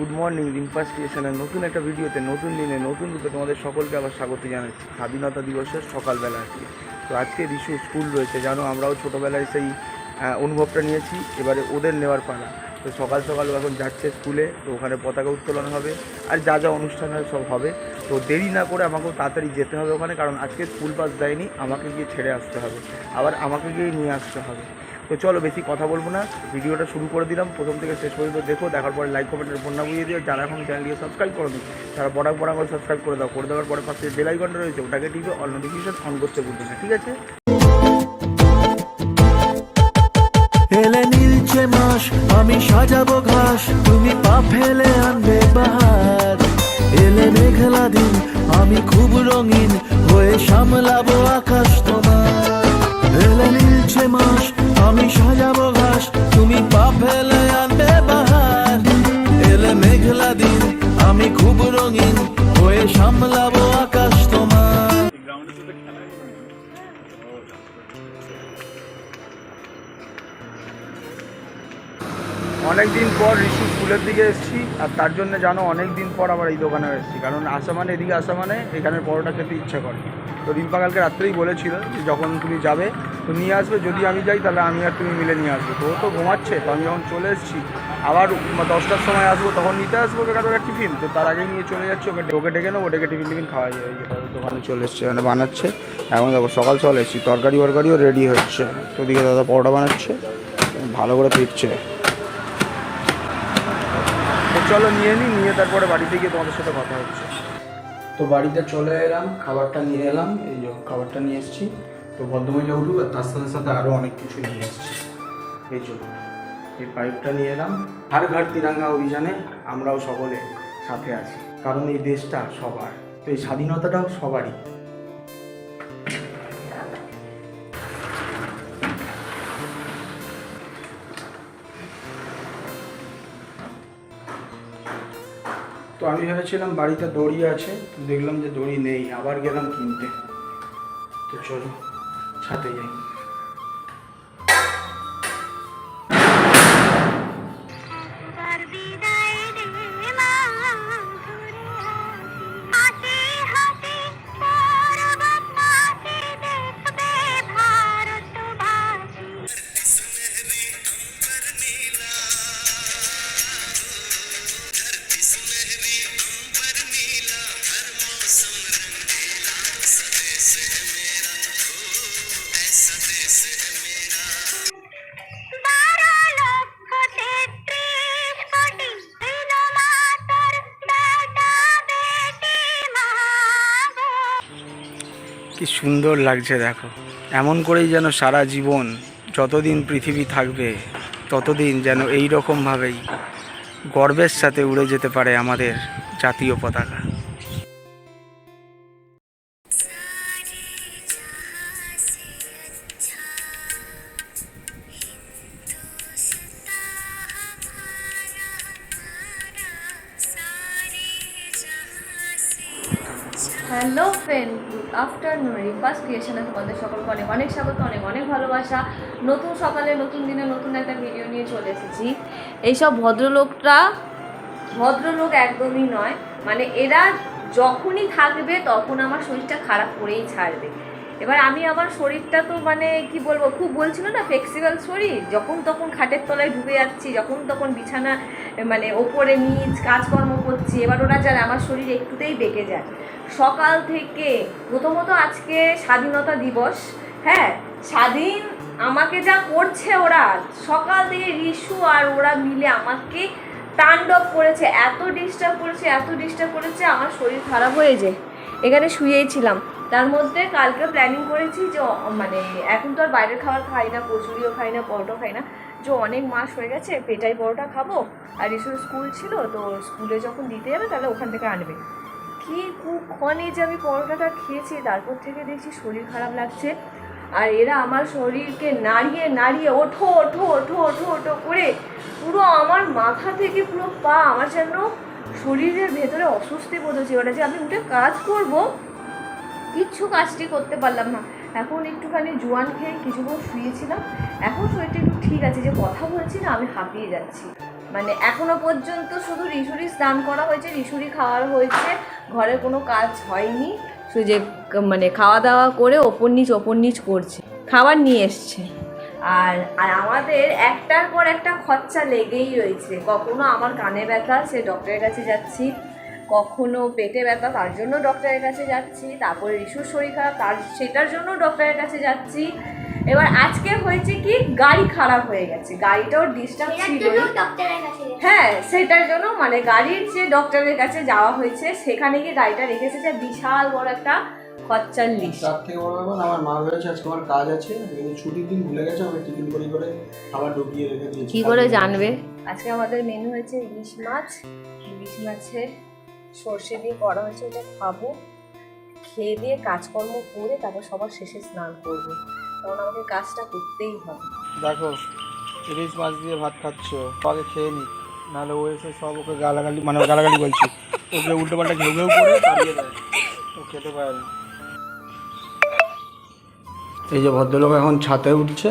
Good morning, রিম্পাস ক্রিয়েশনের নতুন একটা ভিডিওতে, নতুন দিনে, নতুন রূপে তোমাদের সকলকে আবার স্বাগত জানাচ্ছি। স্বাধীনতা দিবসের সকালবেলা আজকে। তো আজকে রিশু স্কুল রয়েছে, জানো আমরাও ছোটোবেলায় সেই অনুভবটা নিয়েছি, এবারে ওদের নেওয়ার পালা। তো সকাল সকাল এখন যাচ্ছে স্কুলে, তো ওখানে পতাকা উত্তোলন হবে, আর যা যা অনুষ্ঠান হয় সব হবে। তো দেরি না করে আমাকেও তাড়াতাড়ি যেতে হবে ওখানে, কারণ আজকে স্কুল পাস দেয়নি, আমাকে গিয়ে ছেড়ে আসতে হবে। আবার আমাকে গিয়ে নিয়ে আসতে হবে। তো চলো বেশি কথা বলব না। ভিডিওটা শুরু করে দিলাম। প্রথম থেকে শেষ পর্যন্ত দেখো, দেখার পরে লাইক কমেন্টের বন্যা বুঝিয়ে দিও। যারা এখন চ্যানেলটিকে সাবস্ক্রাইব করে দিও তারা বড়া বড়া করে সাবস্ক্রাইব করে দাও। করে দেওয়ার পরে পাশে বেল আইকনটা রয়েছে, ওটাকে টিপে অল নোটিফিকেশন অন করতে ভুলবে না, ঠিক আছে? এলে নীলচে মাস, আমি সাজাবো ঘাস, তুমি পা ফেলে আনবে বাহার। এলে মেঘলা দিন, আমি খুব রঙিন হয়ে সামলাবো আকাশ তোমার। এলে নীলচে মাস আমি ঘাস, তুমি পা ফেলে আনবে বাহার। এলে মেঘলা দিন, আমি খুব রঙিন, হয়ে আকাশ তোমার। অনেক দিন পর ঋষি স্কুলের দিকে এসেছি, আর তার জন্য জানো অনেক দিন পর আবার এই দোকানে এসেছি, কারণ আসা মানে এদিকে আসা মানে পরোটা খেতে ইচ্ছা করে। তো রিম্পা কালকে রাত্রেই বলেছিল যে যখন তুমি যাবে, তো নিয়ে আসবে, যদি আমি যাই তাহলে আমি আর তুমি মিলে নিয়ে আসব। তো তো ঘুমাচ্ছে, তো আমি যখন চলে এসেছি, আবার দশটার সময় আসব, তখন নিতে আসব ওকে কারও টিফিন। তো তার আগেই নিয়ে চলে যাচ্ছে, ওকে ওকে ডেকে নেব, ডেকে টিফিন টিফিন খাওয়া যায়। দোকানে চলে এসছে মানে বানাচ্ছে। এখন দেখো, সকাল সকাল এসেছি, তরকারি ওরকারিও রেডি হচ্ছে। তো ওদিকে দাদা পরোটা বানাচ্ছে, ভালো করে ফিরছে চলো নিয়ে নিই নিয়ে তারপরে বাড়িতে গিয়ে তোমাদের সাথে কথা হচ্ছে। তো বাড়িতে চলে এলাম, খাবারটা নিয়ে এলাম, এই যে খাবারটা নিয়ে এসেছি। তো ভদ্রমহিলা উঠুক আর তার সাথে সাথে আরও অনেক কিছু নিয়ে এসেছি। এই জন্য এই পাইপটা নিয়ে এলাম। হার ঘাট তিরাঙ্গা অভিযানে আমরাও সকলে সাথে আছি, কারণ এই দেশটা সবার, তো এই স্বাধীনতাটাও সবারই। তো আমি ভেবেছিলাম বাড়িতে দড়ি আছে দেখলাম যে দড়ি নেই, আবার গেলাম কিনতে। তো চলো ছাতে যাই। সুন্দর লাগছে, দেখো। এমন করেই যেন সারা জীবন যতদিন পৃথিবী থাকবে, ততদিন যেন এই রকমভাবেই গর্বের সাথে উড়ে যেতে পারে আমাদের জাতীয় পতাকা। হ্যালো ফ্রেন্ড, গুড আফটারনুন রিফার্স্ট ক্রিয়েশনে তোমাদের সকলকে অনেক অনেক স্বাগত, অনেক অনেক ভালোবাসা। নতুন সকালে, নতুন দিনে, নতুন একটা ভিডিও নিয়ে চলে এসেছি। এইসব ভদ্রলোকটা, ভদ্রলোক একদমই নয়। মানে এরা যখনই থাকবে তখন আমার শরীরটা খারাপ করেই ছাড়বে। এবার আমি আমার শরীরটা তো মানে কি বলব, খুব বলছিল না ফ্লেক্সিবল শরীর। যখন তখন খাটের তলায় ঢুকে যাচ্ছি, যখন তখন বিছানা মানে ওপরে নিচ, কাজকর্ম করছি, এবার ওরা জানে আমার শরীর একটুতেই বেঁকে যায়। সকাল থেকে, প্রথমত আজকে স্বাধীনতা দিবস হ্যাঁ স্বাধীন আমাকে যা করছে ওরা, সকাল থেকে রিশু আর ওরা মিলে আমাকে তাণ্ডব করেছে, এত ডিস্টার্ব করেছে, এত ডিস্টার্ব করেছে, আমার শরীর খারাপ হয়ে যায়। এখানে শুয়েই ছিলাম। তার মধ্যে কালকে প্ল্যানিং করেছি যে মানে এখন তো আর বাইরের খাবার খাই না, কচুরিও খাই না পরোটা খাই না। যে অনেক মাস হয়ে গেছে পেটাই পরোটা খাব। আর রিশুর স্কুল ছিল, তো স্কুলে যখন দিতে যাবে, তাহলে ওখান থেকে আনবে। কি কুক্ষণে যে আমি পরোটাটা খেয়েছি, তারপর থেকে দেখছি শরীর খারাপ লাগছে। আর এরা আমার শরীরকে নাড়িয়ে নাড়িয়ে, ওঠো ওঠো ওঠো ওঠো ওঠো করে পুরো আমার মাথা থেকে পুরো পা আমার যেন শরীরের ভেতরে অস্বস্তি বোধ হচ্ছে। ওটা যে আমি উঠে কাজ করব কিচ্ছু কাজটি করতে পারলাম না। এখন একটুখানি জোয়ান খেয়ে কিছুক্ষণ শুয়েছিলাম। এখন শরীরটা একটু ঠিক আছে, যে কথা বলছি না, আমি হাঁপিয়ে যাচ্ছি। মানে এখনও পর্যন্ত শুধু রিসুরি স্নান করা হয়েছে রিসুরি খাওয়ার হয়েছে, ঘরে কোনো কাজ হয়নি। শুধু যে মানে খাওয়া দাওয়া করে ওপর নিচ ওপর নিচ করছে। খাবার নিয়ে এসছে। আর আর আমাদের একটার পর একটা খরচা লেগেই রয়েছে। কখনো আমার কানে ব্যথা, সে ডক্টরের কাছে যাচ্ছি। কখনো পেটে ব্যথা তার জন্য ডক্টরের কাছে যাচ্ছি তারপরে রিসুর শরীর খারাপ তার সেটার জন্য ডক্টরের কাছে যাচ্ছি। এবার আজকে হয়েছে কি গাড়ি খারাপ হয়ে গেছে গাড়িটাও ডিস্টার্ব ছিল। হ্যাঁ সেটার জন্য মানে গাড়ির যে ডক্টরের কাছে যাওয়া হয়েছে সেখানে গিয়ে গাড়িটা রেখে এসেছে বিশাল বড় একটা খরচার লিস্ট তার থেকে বড় ব্যাপার আমার মা বলেছে আজকে আমার কাজ আছে কিন্তু ছুটির দিন ভুলে গেছে আমি টিফিন করে করে খাবার ঢুকিয়ে রেখে দিয়েছি। কি করে জানবে? আজকে আমাদের মেনু হয়েছে ইলিশ মাছ ইলিশ মাছের সর্ষে দিয়ে করা হয়েছে ওটা খাব। খেয়ে দিয়ে কাজকর্ম করে তারপর সবার শেষে স্নান করব। কারণ আমাদের কাজটা করতেই হবে। দেখো ইলিশ মাছ দিয়ে ভাত খাচ্ছ আগে খেয়ে নি নাহলে ও এসে সব ওকে গালাগালি মানে গালাগালি বলছি। ওকে উল্টো পাল্টা ঘেউ ঘেউ করে তাড়িয়ে দেয়। ও খেতে পারে না। এই যে ভদ্রলোক এখন ছাতে উঠছে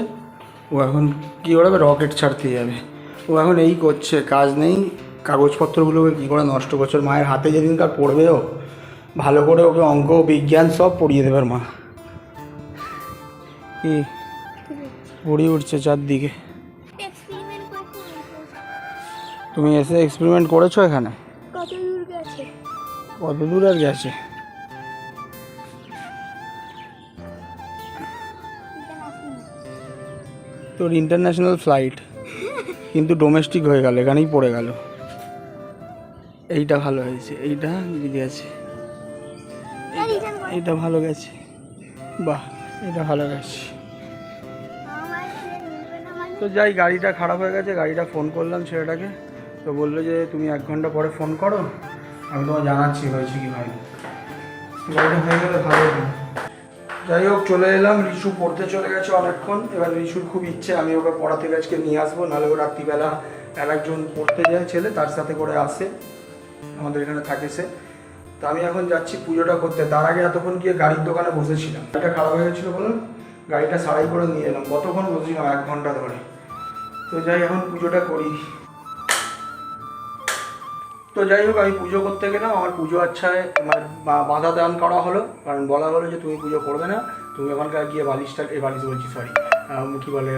ও এখন কী করবে? রকেট ছাড়তে যাবে। ও এখন এই করছে কাজ নেই। কাগজপত্রগুলোকে কী করে নষ্ট করছে? মায়ের হাতে যেদিনকার পড়বে ও ভালো করে ওকে অঙ্ক বিজ্ঞান সব পড়িয়ে দেবে মা। কি পড়িয়ে উঠছে চারদিকে। তুমি এসে এক্সপেরিমেন্ট করেছ এখানে? কত দূর আর গেছে? তোর ইন্টারন্যাশনাল ফ্লাইট কিন্তু ডোমেস্টিক হয়ে গেল এখানেই পড়ে গেল। এইটা ভালো হয়েছে এইটা গেছে। এইটা- এইটা ভালো গেছে। বাহ এটা ভালো গেছে। তো যাই গাড়িটা খারাপ হয়ে গেছে গাড়িটা ফোন করলাম ছেলেটাকে। তো বলল যে তুমি এক ঘণ্টা পরে ফোন করো আমি তোমার জানাচ্ছি হয়েছে কি ভাই গাড়িটা হয়ে গেলে ভালো হতো যাই হোক চলে এলাম। রিশু পড়তে চলে গেছে অনেকক্ষণ। এবার রিশুর খুব ইচ্ছে আমি ওকে পড়াতে আজকে নিয়ে আসব। নাহলে ও রাত্রিবেলা আর একজন পড়তে যায় ছেলে তার সাথে করে আসে। আমাদের এখানে থাকে সে তো আমি এখন যাচ্ছি পুজোটা করতে। তার আগে এতক্ষণ গিয়ে গাড়ির দোকানে বসেছিলাম। গাড়িটা খারাপ হয়ে গেছিল বলুন, গাড়িটা সারাই করে নিয়ে এলাম। কতক্ষণ বসেছিলাম? এক ঘণ্টা ধরে। তো যাই, এখন পুজোটা করি। তো যাই হোক, আমি পুজো করতে গেলাম। আমার পুজো আচ্ছায় মানে বা- বাধা দান করা হলো। কারণ বলা হলো যে তুমি পুজো করবে না। তুমি ওখানকার গিয়ে বালিশটা, এ বালিশ বলছি সরি কী বলে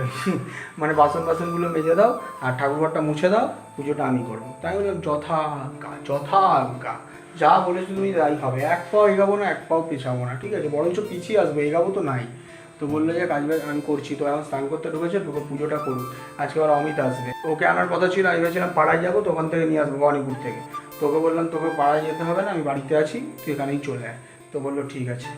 মানে বাসন বাসনগুলো মেজে দাও আর ঠাকুরঘরটা মুছে দাও পুজোটা আমি করব। তাই বললাম যথা আজ্ঞা, যথা আজ্ঞা। যা বলেছ তুমি তাই হবে এক পাও এগাবো না এক পাও পিছাবো না ঠিক আছে? বরঞ্চ পিছিয়ে আসব এগাবো তো নাই। তো বলল যে কাজ বাজ আমি করছি তো এখন স্নান করতে ঢুকেছে তোকে পুজোটা করুক। আজকে আবার অমিত আসবে। ওকে আনার কথা ছিল আমি ভেবেছিলাম পাড়ায় যাব তো ওখান থেকে নিয়ে আসব ভবানীপুর থেকে। তোকে বললাম তোকে পাড়ায় যেতে হবে না আমি বাড়িতে আছি তুই এখানেই চলে আয়। তো বলল ঠিক আছে।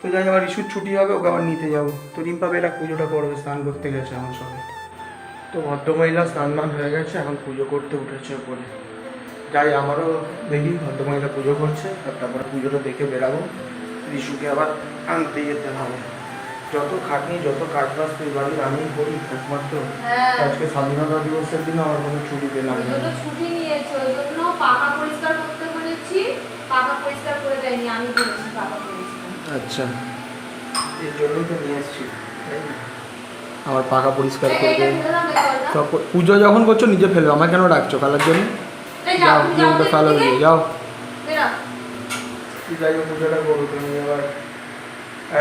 তো যাই আবার ইস্যুর ছুটি হবে ওকে আবার নিতে যাব। তো রিম্পা বেলা পুজোটা করবে স্নান করতে গেছে আমার সঙ্গে। তো ভদ্রমহিলা স্নান মান হয়ে গেছে এখন পুজো করতে উঠেছে ওপরে। যাই আমারও দেখি ভদ্রমহিলা পুজো করছে আর তারপরে পুজোটা দেখে বেরাবো। রিশুকে আবার আনতে যেতে হবে। যত খাটনি যত কাজ বাজ তুই বাড়ির আমি করি একমাত্র। হ্যাঁ। আজকে স্বাধীনতা দিবসের দিন আমার কোনো ছুটি পেলাম না। ছুটি নিয়েছে ওই জন্য পাকা পরিষ্কার করতে বলেছি পাকা পরিষ্কার করে দেয়নি আমি করেছি পাকা পরিষ্কার। আচ্ছা। এই জন্যই তো নিয়ে এসছি তাই না? আমার পাকা পরিষ্কার করবে। ফেলে পুজো যখন করছ নিজে ফেলবে আমার কেন রাখছো ফেলার জন্য? যাও, যাও তুমি গিয়ে যাও। ফেলো যাই হোক পুজোটা করো তুমি এবার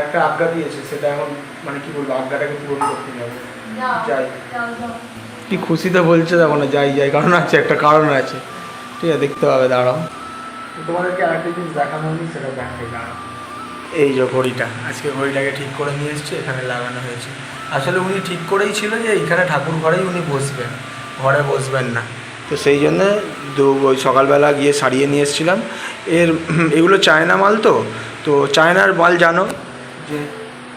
একটা আজ্ঞা দিয়েছে সেটা এখন মানে কি বলব আজ্ঞাটাকে পূরণ করতে যাবে। যাই। কি খুশিতে বলছে দেখো না যাই যাই। কারণ আছে একটা কারণ আছে। ঠিক আছে দেখতে হবে দাঁড়াও। তোমাদেরকে আরেকটা জিনিস দেখানো হয়নি সেটা দেখাই দাঁড়াও। এই যে ঘড়িটা, আজকে ঘড়িটাকে ঠিক করে নিয়ে এসছে, এখানে লাগানো হয়েছে। আসলে উনি ঠিক করেই ছিল যে এইখানে ঠাকুর ঘরেই উনি বসবেন, ঘরে বসবেন না। তো সেই জন্য দু, ওই সকালবেলা গিয়ে সারিয়ে নিয়ে এসেছিলাম। এর, এগুলো চায়না মাল তো তো চায়নার মাল জানো যে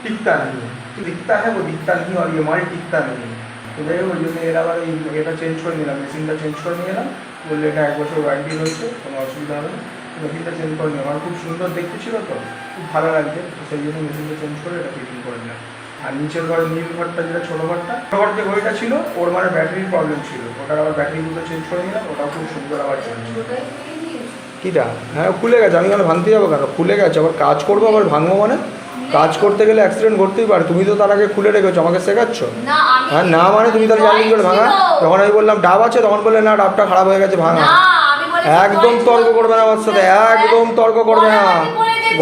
টিকতা নেই টিকতা হ্যাঁ টিকতা নেই আর ইয়ে মাল টিকতা নেই তো যাই ওই জন্য এর আবার এই এটা চেঞ্জ করে নিলাম মেশিনটা চেঞ্জ করে নিলাম বললে এটা এক বছর ওয়ারেন্টি রয়েছে, কোনো অসুবিধা হবে না। মেশিনটা চেঞ্জ করে নিলাম আমার খুব সুন্দর দেখতে ছিল তো খুব ভালো লাগছে। তো সেই জন্য মেশিনটা চেঞ্জ করে এটা ফিটিং করে নিলাম। আর নিচের ঘরে নীল ঘরটা যেটা ছোটো ঘরটা ছোটো ঘর যে ঘড়িটা ছিল ওর মানে ব্যাটারির প্রবলেম ছিল। ওটার আবার ব্যাটারিগুলো চেঞ্জ করে নিলাম ওটাও খুব সুন্দর আবার চেঞ্জ? কিটা? হ্যাঁ খুলে গেছে। আমি কেন ভাঙতে যাব কেন? খুলে গেছে। আবার কাজ করব আবার ভাঙবো মানে? কাজ করতে গেলে অ্যাক্সিডেন্ট ঘটতেই পারে। তুমি তো তার আগে খুলে রেখেছো আমাকে শেখাচ্ছ? হ্যাঁ না মানে তুমি তাহলে জানলি কি করে ভাঙা। যখন আমি বললাম ডাব আছে? তখন বললে না ডাবটা খারাপ হয়ে গেছে ভাঙা। একদম তর্ক করবে না আমার সাথে একদম তর্ক করবে না।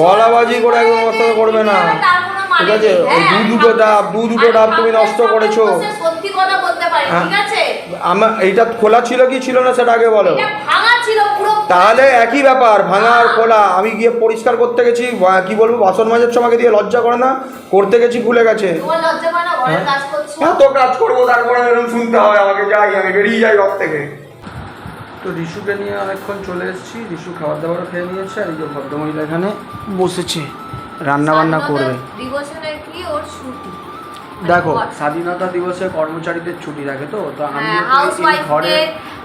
গলাবাজি করে একদম আমার সাথে করবে না। ঠিক আছে? হ্যাঁ, দু দুটো ডাব দু দুটো ডাব তুমি নষ্ট করেছ। হ্যাঁ। আমার এইটা খোলা ছিল কি ছিল না সেটা আগে বলো। তাহলে একই ব্যাপার ভাঙা আর খোলা। আমি গিয়ে পরিষ্কার করতে গেছি কি বলব বাসন মাজাচ্ছ আমাকে দিয়ে লজ্জা করে না করতে গেছি ভুলে গেছে। কাজ করছ? হ্যাঁ তো কাজ করব তারপরে এরকম শুনতে হয় আমাকে যাই আমি বেরিয়ে যাই ঘর থেকে। তো রিশুকে নিয়ে অনেকক্ষণ চলে এসেছি। রিশু খাবার দাবারও খেয়ে নিয়েছে আর এই যে ভদ্রমহিলা এখানে বসেছে রান্না বান্না করবে। দিবসের কি ওর ছুটি? দেখো মানে স্বাধীনতা দিবসে কর্মচারীদের ছুটি থাকে তো? তো আমি হ্যাঁ, এই ঘরে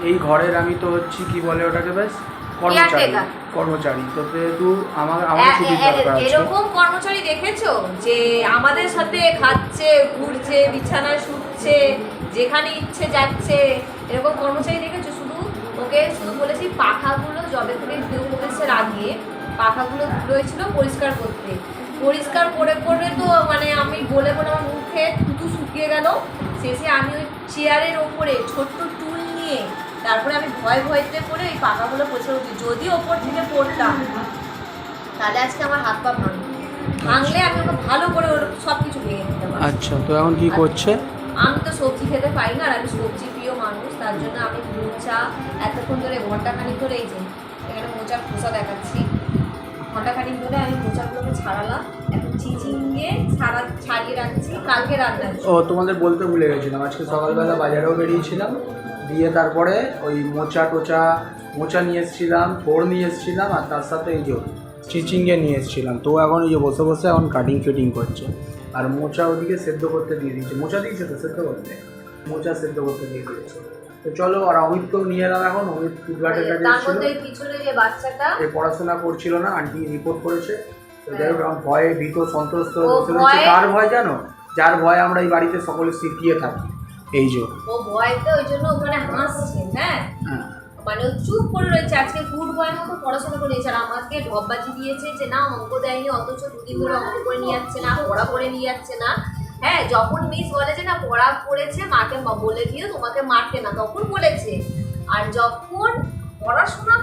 এই ঘরের আমি তো হচ্ছি কি বলে ওটাকে বেশ? কর্মচারী কর্মচারী। তো যেহেতু আমার আমার ছুটি দরকার আছে। এরকম কর্মচারী দেখেছ? যে আমাদের সাথে খাচ্ছে ঘুরছে বিছানায় শুচ্ছে যেখানে ইচ্ছে যাচ্ছে এরকম কর্মচারী দেখেছ? ওকে শুধু বলেছি পাখাগুলো জবে থেকে ধুয়ে গৃহপ্রবেশের আগে পাখাগুলো রয়েছিল পরিষ্কার করতে। পরিষ্কার করে করে তো মানে আমি বলে বলে আমার মুখে থুতু শুকিয়ে গেল। শেষে আমি ওই চেয়ারের ওপরে ছোট্ট টুল নিয়ে তারপরে আমি ভয় ভয়তে করে ওই পাখাগুলো পরিষ্কার করছি যদি ওপর থেকে পড়তাম তাহলে আজকে আমার হাত পা ভাঙবে ভাঙলে আমি ওকে ভালো করে ওর সব কিছু ভেঙে দিতে পারব আচ্ছা তো এখন কি করছে? আমি তো সবজি খেতে পারি না আর আমি সবজি প্রিয় মানুষ তার জন্য আমি মোচা এতক্ষণ ধরে ঘন্টাখানিক ধরে এই যে, এখানে মোচার খোসা দেখাচ্ছি। ঘন্টাখানিক ধরে আমি মোচাগুলোকে ছাড়ালাম, এখন চিচিংয়ে ছাড়া, ছাড়িয়ে রাখছি, কালকে রান্না ও, তোমাদের বলতে ভুলে গেছিলাম, আজকে সকালবেলা বাজারেও বেরিয়েছিলাম, দিয়ে তারপরে ওই মোচা টোচা, মোচা নিয়ে এসেছিলাম থোড় নিয়ে এসেছিলাম, আর তার সাথে এই যে চিচিংয়ে নিয়ে এসেছিলাম। তো এখন এই যে বসে বসে এখন কাটিং ফিটিং করছে। আর মোচা ওদিকে সেদ্ধ করতে দিয়ে দিয়েছে। মোচা দিয়েছে তো, সেদ্ধ করতে? মোচা সেদ্ধ করতে দিয়ে দিয়েছে। তো চলো আর অমিতকেও নিয়ে এলাম এখন অমিত ফুটঘাটের কাছে যে বাচ্চাটা। পড়াশোনা করছিল না আন্টি রিপোর্ট করেছে। তো যাই হোক এখন ভয়ে ভীত সন্ত্রস্ত হয়ে বসে রয়েছে কার ভয় জানো? যার ভয়ে আমরা এই বাড়িতে সকলে সিটিয়ে থাকি। এই যে। ও ভয়তে ওই জন্য ওখানে হাসছে হ্যাঁ? হ্যাঁ। মানে ও চুপ করে রয়েছে। আজকে গুড বয়ের মতো পড়াশোনা করে নিয়েছে আর আমাকে ঢপবাজি দিয়েছে যে না অঙ্ক দেয়নি অথচ দুদিন ধরে অঙ্ক করে নিয়ে যাচ্ছে না পড়া করে নিয়ে যাচ্ছে না। হ্যাঁ যখন মিস বলে যে না পড়া করেছে মাকে বলে দিও তোমাকে মারতে না তখন বলেছে। আর যখন পড়াশোনা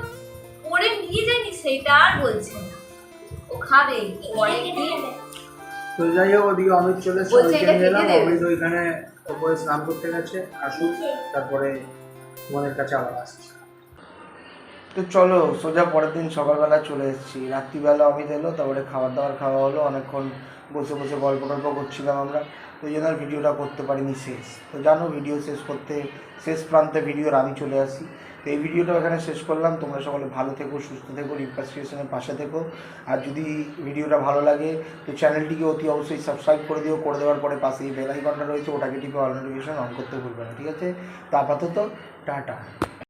করে নিয়ে যায়নি সেটা আর বলছে না। ও খাবে তো যাই হোক ওদিকে অমিত চলে বলছে? অমিত ওইখানে ওপরে স্নান করতে গেছে আসুক তারপরে তোমাদের কাছে আবার আসছি। তো চলো সোজা পরের দিন সকালবেলা চলে এসেছি। রাত্রিবেলা অমিত এলো তারপরে খাবার দাবার খাওয়া হলো অনেকক্ষণ বসে বসে গল্প টল্প করছিলাম আমরা। তো এই জন্য আর ভিডিওটা করতে পারিনি শেষ। তো জানো ভিডিও শেষ করতে, শেষ প্রান্তে ভিডিওর আমি চলে আসি। তো এই ভিডিওটা এখানে শেষ করলাম। তোমরা সকলে ভালো থেকো, সুস্থ থেকো রিপাস্ট্রিয়েশনের পাশে থেকো। আর যদি ভিডিওটা ভালো লাগে, তো চ্যানেলটিকে অতি অবশ্যই সাবস্ক্রাইব করে দিও। করে দেওয়ার পরে পাশেই বেল আইকনটা রয়েছে, ওটাকে টিপে অল নোটিফিকেশন অন করতে ভুলবে না, ঠিক আছে? তো আপাতত, টাটা।